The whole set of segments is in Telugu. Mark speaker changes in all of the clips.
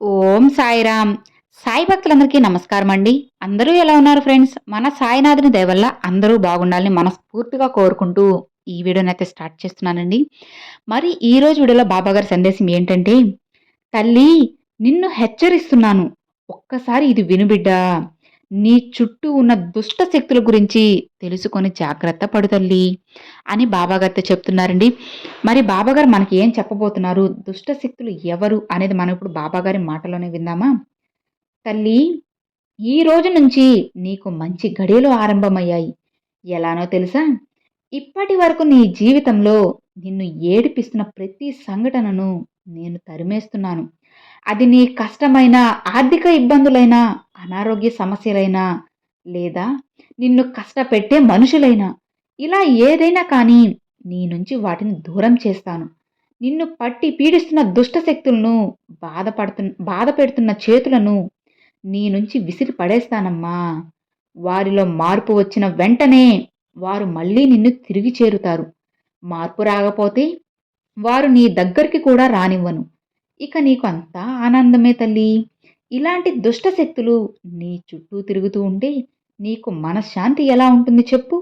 Speaker 1: ఓం సాయిరామ్. సాయి భక్తులందరికీ నమస్కారం అండి అందరూ ఎలా ఉన్నారు ఫ్రెండ్స్? మన సాయినాథుని దయవల్ల అందరూ బాగుండాలని మనస్ఫూర్తిగా కోరుకుంటూ ఈ వీడియోని అయితే స్టార్ట్ చేస్తున్నానండి. మరి ఈ రోజు వీడియోలో బాబా గారి సందేశం ఏంటంటే తల్లి నిన్ను హెచ్చరిస్తున్నాను. ఒక్కసారి ఇది వినుబిడ్డా నీ చుట్టూ ఉన్న దుష్ట శక్తుల గురించి తెలుసుకొని జాగ్రత్త పడు తల్లి అని బాబాగారితో చెప్తున్నారండి. మరి బాబాగారు మనకి ఏం చెప్పబోతున్నారు? దుష్ట శక్తులు ఎవరు అనేది మనం ఇప్పుడు బాబాగారి మాటలోనే విందామా? తల్లి ఈ రోజు నుంచి నీకు మంచి గడియలు ఆరంభమయ్యాయి. ఎలానో తెలుసా? ఇప్పటి వరకు నీ జీవితంలో నిన్ను ఏడిపిస్తున్న ప్రతి సంఘటనను నేను తరిమేస్తున్నాను. అది నీ కష్టమైన ఆర్థిక ఇబ్బందులైనా అనారోగ్య సమస్యలైనా లేదా నిన్ను కష్టపెట్టే మనుషులైనా ఇలా ఏదైనా కానీ నీ నుంచి వాటిని దూరం చేస్తాను. నిన్ను పట్టి పీడిస్తున్న దుష్ట శక్తులను బాధపడుతు బాధ పెడుతున్న చేతులను నీ నుంచి విసిరి పడేస్తానమ్మా. వారిలో మార్పు వచ్చిన వెంటనే వారు మళ్ళీ నిన్ను తిరిగి చేరుతారు. మార్పు రాకపోతే వారు నీ దగ్గరికి కూడా రానివ్వను. ఇక నీకు అంతా ఆనందమే తల్లి. ఇలాంటి దుష్ట శక్తులు నీ చుట్టూ తిరుగుతూ ఉంటే నీకు మనశ్శాంతి ఎలా ఉంటుంది చెప్పు?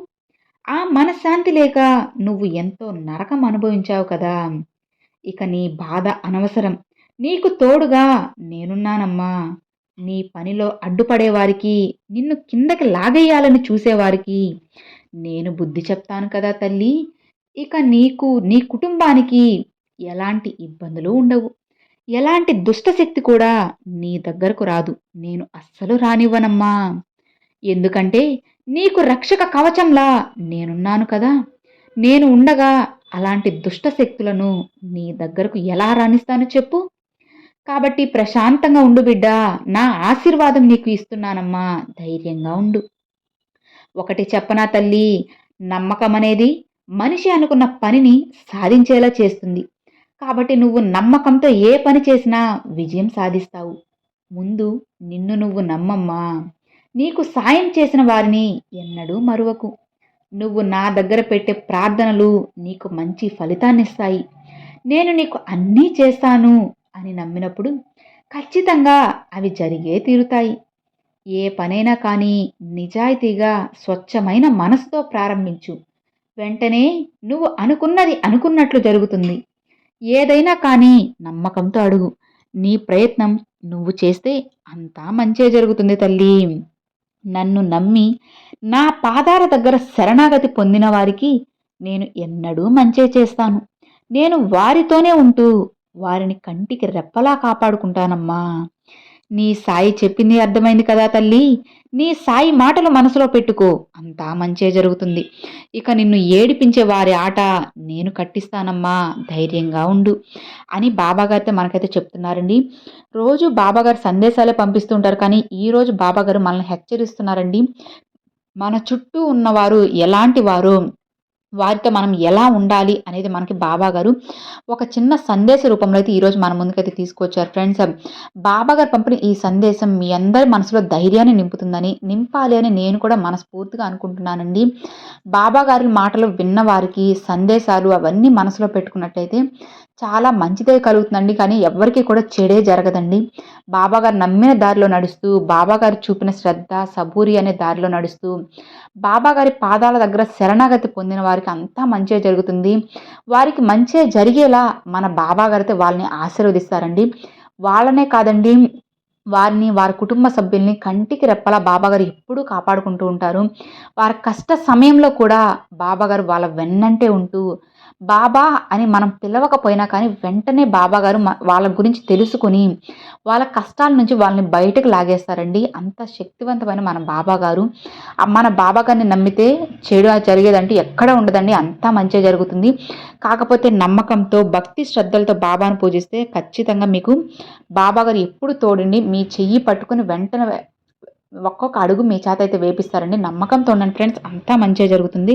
Speaker 1: ఆ మనశ్శాంతి లేక నువ్వు ఎంతో నరకం అనుభవించావు కదా. ఇక నీ బాధ అనవసరం. నీకు తోడుగా నేనున్నానమ్మా. నీ పనిలో అడ్డుపడేవారికి నిన్ను కిందకి లాగేయాలని చూసేవారికి నేను బుద్ధి చెప్తాను కదా తల్లి. ఇక నీకు నీ కుటుంబానికి ఎలాంటి ఇబ్బందులు ఉండవు. ఎలాంటి దుష్టశక్తి కూడా నీ దగ్గరకు రాదు. నేను అస్సలు రానివ్వనమ్మా. ఎందుకంటే నీకు రక్షక కవచంలా నేనున్నాను కదా. నేను ఉండగా అలాంటి దుష్ట శక్తులను నీ దగ్గరకు ఎలా రాణిస్తాను చెప్పు. కాబట్టి ప్రశాంతంగా ఉండు బిడ్డ. నా ఆశీర్వాదం నీకు ఇస్తున్నానమ్మా. ధైర్యంగా ఉండు. ఒకటి చెప్పనా తల్లి? నమ్మకం అనేది మనిషి అనుకున్న పనిని సాధించేలా చేస్తుంది. కాబట్టి నువ్వు నమ్మకంతో ఏ పని చేసినా విజయం సాధిస్తావు. ముందు నిన్ను నువ్వు నమ్మమ్మా. నీకు సాయం చేసిన వారిని ఎన్నడూ మరువకు. నువ్వు నా దగ్గర పెట్టే ప్రార్థనలు నీకు మంచి ఫలితాన్నిస్తాయి. నేను నీకు అన్నీ చేస్తాను అని నమ్మినప్పుడు ఖచ్చితంగా అవి జరిగే తీరుతాయి. ఏ పనైనా కానీ నిజాయితీగా స్వచ్ఛమైన మనసుతో ప్రారంభించు. వెంటనే నువ్వు అనుకున్నది అనుకున్నట్లు జరుగుతుంది. ఏదైనా కానీ నమ్మకంతో అడుగు. నీ ప్రయత్నం నువ్వు చేస్తే అంతా మంచే జరుగుతుంది తల్లి. నన్ను నమ్మి నా పాదాల దగ్గర శరణాగతి పొందిన వారికి నేను ఎన్నడూ మంచే చేస్తాను. నేను వారితోనే ఉంటూ వారిని కంటికి రెప్పలా కాపాడుకుంటానమ్మా. నీ సాయి చెప్పింది అర్థమైంది కదా తల్లి. నీ సాయి మాటలు మనసులో పెట్టుకో. అంతా మంచే జరుగుతుంది. ఇక నిన్ను ఏడిపించే వారి ఆట నేను కట్టిస్తానమ్మా. ధైర్యంగా ఉండు. అని బాబాగారితో మనకైతే చెప్తున్నారండి. రోజు బాబాగారు సందేశాలే పంపిస్తుంటారు కానీ ఈరోజు బాబాగారు మనల్ని హెచ్చరిస్తున్నారండి. మన చుట్టూ ఉన్నవారు ఎలాంటి వారు వారితో మనం ఎలా ఉండాలి అనేది మనకి బాబా గారు ఒక చిన్న సందేశ రూపంలో అయితే ఈరోజు మన ముందుకైతే తీసుకొచ్చారు. ఫ్రెండ్స్ బాబా గారు పంపిన ఈ సందేశం మీ అందరి మనసులో ధైర్యాన్ని నింపుతుందని నింపాలి అని నేను కూడా మనస్ఫూర్తిగా అనుకుంటున్నానండి. బాబా గారి మాటలు విన్న వారికి సందేశాలు అవన్నీ మనసులో పెట్టుకున్నట్టయితే చాలా మంచిదే కలుగుతుందండి. కానీ ఎవరికి కూడా చెడే జరగదండి. బాబాగారు నమ్మిన దారిలో నడుస్తూ బాబాగారు చూపిన శ్రద్ధ సబూరి అనే దారిలో నడుస్తూ బాబాగారి పాదాల దగ్గర శరణాగతి పొందిన వారికి అంతా మంచిగా జరుగుతుంది. వారికి మంచిగా జరిగేలా మన బాబాగారితో వాళ్ళని ఆశీర్వదిస్తారండి. వాళ్ళనే కాదండి వారిని వారి కుటుంబ సభ్యుల్ని కంటికి రెప్పలా బాబాగారు ఎప్పుడూ కాపాడుకుంటూ ఉంటారు. వారి కష్ట సమయంలో కూడా బాబాగారు వాళ్ళ వెన్నంటే ఉంటూ బాబా అని మనం పిలవకపోయినా కానీ వెంటనే బాబా గారు వాళ్ళ గురించి తెలుసుకుని వాళ్ళ కష్టాల నుంచి వాళ్ళని బయటకు లాగేస్తారండి. అంత శక్తివంతమైన మన బాబా గారు. మన బాబా గారిని నమ్మితే చెడు జరిగేదంటే ఎక్కడ ఉండదండి. అంతా మంచిగా జరుగుతుంది. కాకపోతే నమ్మకంతో భక్తి శ్రద్ధలతో బాబాను పూజిస్తే ఖచ్చితంగా మీకు బాబా గారు ఎప్పుడు తోడండి. మీ చెయ్యి పట్టుకుని వెంటనే ఒక్కొక్క అడుగు మీ చేత అయితే వేపిస్తారండి. నమ్మకంతో ఉండండి ఫ్రెండ్స్. అంతా మంచిగా జరుగుతుంది.